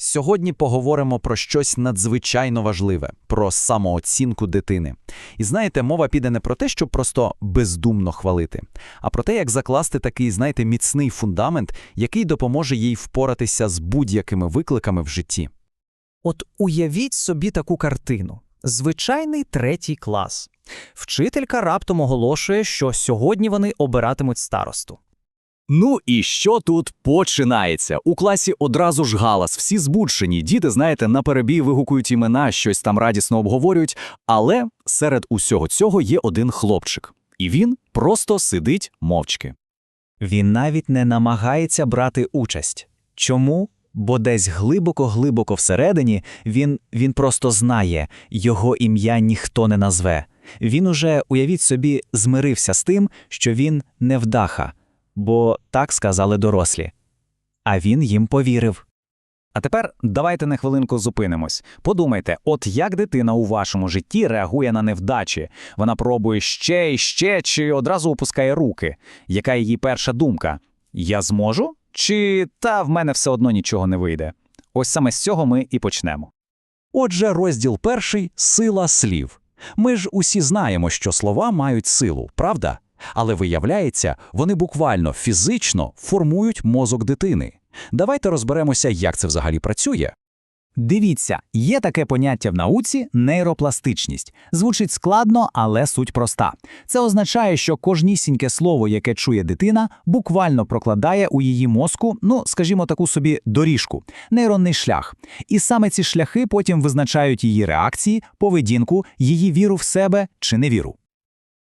Сьогодні поговоримо про щось надзвичайно важливе про самооцінку дитини. І знаєте, мова піде не про те, щоб просто бездумно хвалити, а про те, як закласти такий, знаєте, міцний фундамент, який допоможе їй впоратися з будь-якими викликами в житті. От уявіть собі таку картину. Звичайний третій клас. Вчителька раптом оголошує, що сьогодні вони обиратимуть старосту. Ну і що тут починається? У класі одразу ж галас, всі збуджені. Діти, знаєте, наперебій вигукують імена, щось там радісно обговорюють. Але серед усього цього є один хлопчик, і він просто сидить мовчки. Він навіть не намагається брати участь. Чому? Бо десь глибоко-глибоко всередині він, він просто знає, його ім'я ніхто не назве. Він уже, уявіть собі, змирився з тим, що він невдаха, бо так сказали дорослі. А він їм повірив. А тепер давайте на хвилинку зупинимось. Подумайте, от як дитина у вашому житті реагує на невдачі? Вона пробує ще і ще, чи одразу опускає руки? Яка її перша думка? Я зможу? Чи та в мене все одно нічого не вийде? Ось саме з цього ми і почнемо. Отже, розділ перший сила слів. Ми ж усі знаємо, що слова мають силу, правда? Але виявляється, вони буквально фізично формують мозок дитини. Давайте розберемося, як це взагалі працює. Дивіться, є таке поняття в науці нейропластичність. Звучить складно, але суть проста. Це означає, що кожнісіньке слово, яке чує дитина, буквально прокладає у її мозку, ну, скажімо, таку собі доріжку, нейронний шлях. І саме ці шляхи потім визначають її реакції, поведінку, її віру в себе чи невіру.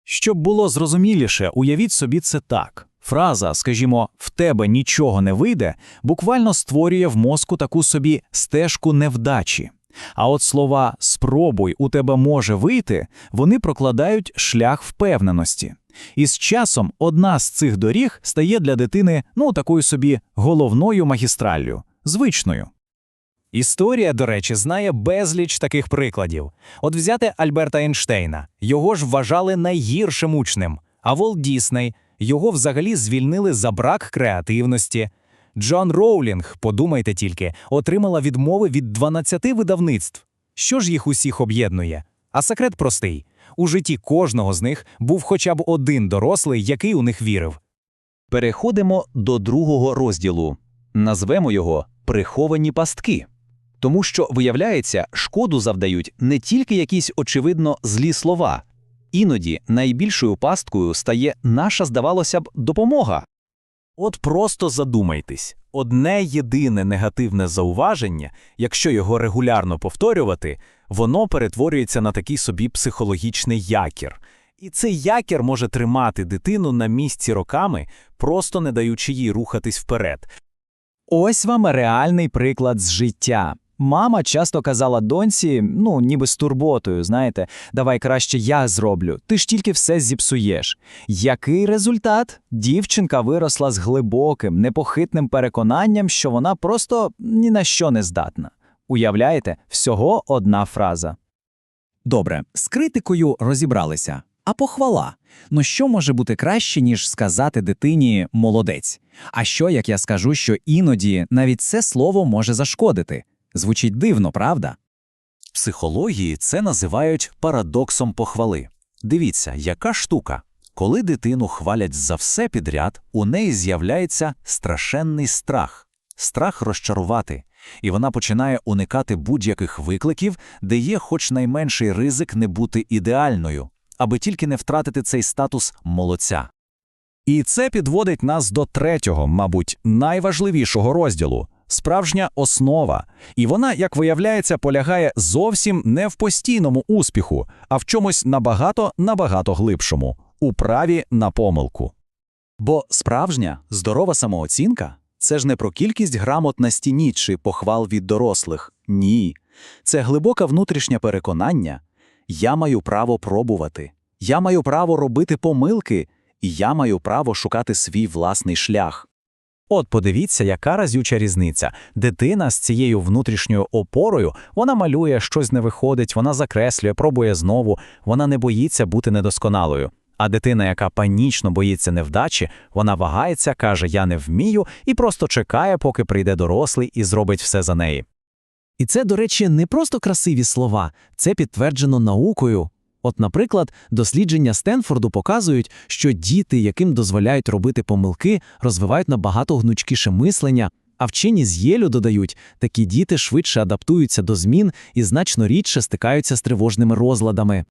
Щоб було зрозуміліше, уявіть собі це так. Фраза, скажімо, в тебе нічого не вийде, буквально створює в мозку таку собі стежку невдачі. А от слова спробуй, у тебе може вийти, вони прокладають шлях впевненості. І з часом одна з цих доріг стає для дитини ну такою собі головною магістраллю, звичною. Історія, до речі, знає безліч таких прикладів. От взяти Альберта Ейнштейна. Його ж вважали найгіршим учнем, а Волт Дісней його взагалі звільнили за брак креативності. Джон Роулінг, подумайте тільки, отримала відмови від 12 видавництв. Що ж їх усіх об'єднує? А секрет простий: у житті кожного з них був хоча б один дорослий, який у них вірив. Переходимо до другого розділу. Назвемо його приховані пастки. Тому що, виявляється, шкоду завдають не тільки якісь очевидно злі слова. Іноді найбільшою пасткою стає наша, здавалося б, допомога. От просто задумайтесь, одне єдине негативне зауваження, якщо його регулярно повторювати, воно перетворюється на такий собі психологічний якір. І цей якір може тримати дитину на місці роками, просто не даючи їй рухатись вперед. Ось вам реальний приклад з життя. Мама часто казала доньці, ну, ніби з турботою, знаєте, давай краще я зроблю, ти ж тільки все зіпсуєш. Який результат? Дівчинка виросла з глибоким, непохитним переконанням, що вона просто ні на що не здатна. Уявляєте, всього одна фраза. Добре, з критикою розібралися. А похвала. Ну що може бути краще, ніж сказати дитині молодець? А що, як я скажу, що іноді навіть це слово може зашкодити? Звучить дивно, правда? Психології це називають парадоксом похвали. Дивіться, яка штука. Коли дитину хвалять за все підряд, у неї з'являється страшенний страх, страх розчарувати, і вона починає уникати будь-яких викликів, де є хоч найменший ризик не бути ідеальною, аби тільки не втратити цей статус молодця. І це підводить нас до третього, мабуть, найважливішого розділу справжня основа. І вона, як виявляється, полягає зовсім не в постійному успіху, а в чомусь набагато набагато глибшому у праві на помилку. Бо справжня, здорова самооцінка це ж не про кількість грамот на стіні чи похвал від дорослих. Ні. Це глибоке внутрішнє переконання. Я маю право пробувати, я маю право робити помилки, і я маю право шукати свій власний шлях. От подивіться, яка разюча різниця. Дитина з цією внутрішньою опорою вона малює, щось не виходить, вона закреслює, пробує знову, вона не боїться бути недосконалою. А дитина, яка панічно боїться невдачі, вона вагається, каже, я не вмію, і просто чекає, поки прийде дорослий і зробить все за неї. І це, до речі, не просто красиві слова, це підтверджено наукою. От, наприклад, дослідження Стенфорду показують, що діти, яким дозволяють робити помилки, розвивають набагато гнучкіше мислення, а вчені з Єлю додають, такі діти швидше адаптуються до змін і значно рідше стикаються з тривожними розладами.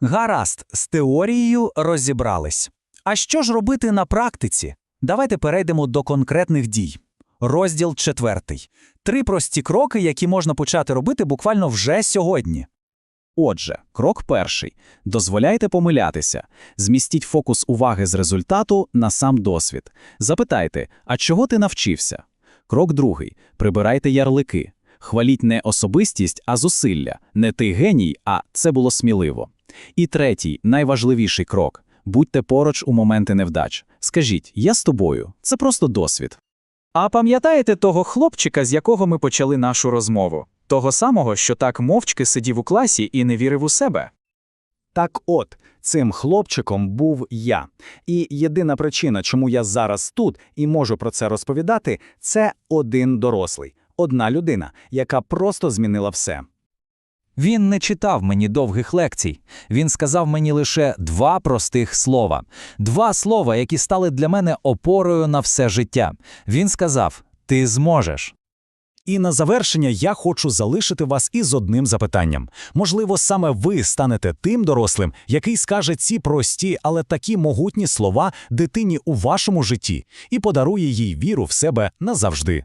Гаразд, з теорією розібрались. А що ж робити на практиці? Давайте перейдемо до конкретних дій. Розділ четвертий. Три прості кроки, які можна почати робити буквально вже сьогодні. Отже, крок перший. Дозволяйте помилятися. Змістіть фокус уваги з результату на сам досвід. Запитайте, а чого ти навчився? Крок другий. Прибирайте ярлики. Хваліть не особистість, а зусилля. Не ти геній, а це було сміливо. І третій, найважливіший крок. Будьте поруч у моменти невдач. Скажіть, я з тобою. Це просто досвід. А пам'ятаєте того хлопчика, з якого ми почали нашу розмову? Того самого, що так мовчки сидів у класі і не вірив у себе? Так от, цим хлопчиком був я. І єдина причина, чому я зараз тут і можу про це розповідати, це один дорослий, одна людина, яка просто змінила все. Він не читав мені довгих лекцій. Він сказав мені лише два простих слова. Два слова, які стали для мене опорою на все життя. Він сказав: Ти зможеш. І на завершення я хочу залишити вас із одним запитанням. Можливо, саме ви станете тим дорослим, який скаже ці прості, але такі могутні слова дитині у вашому житті і подарує їй віру в себе назавжди.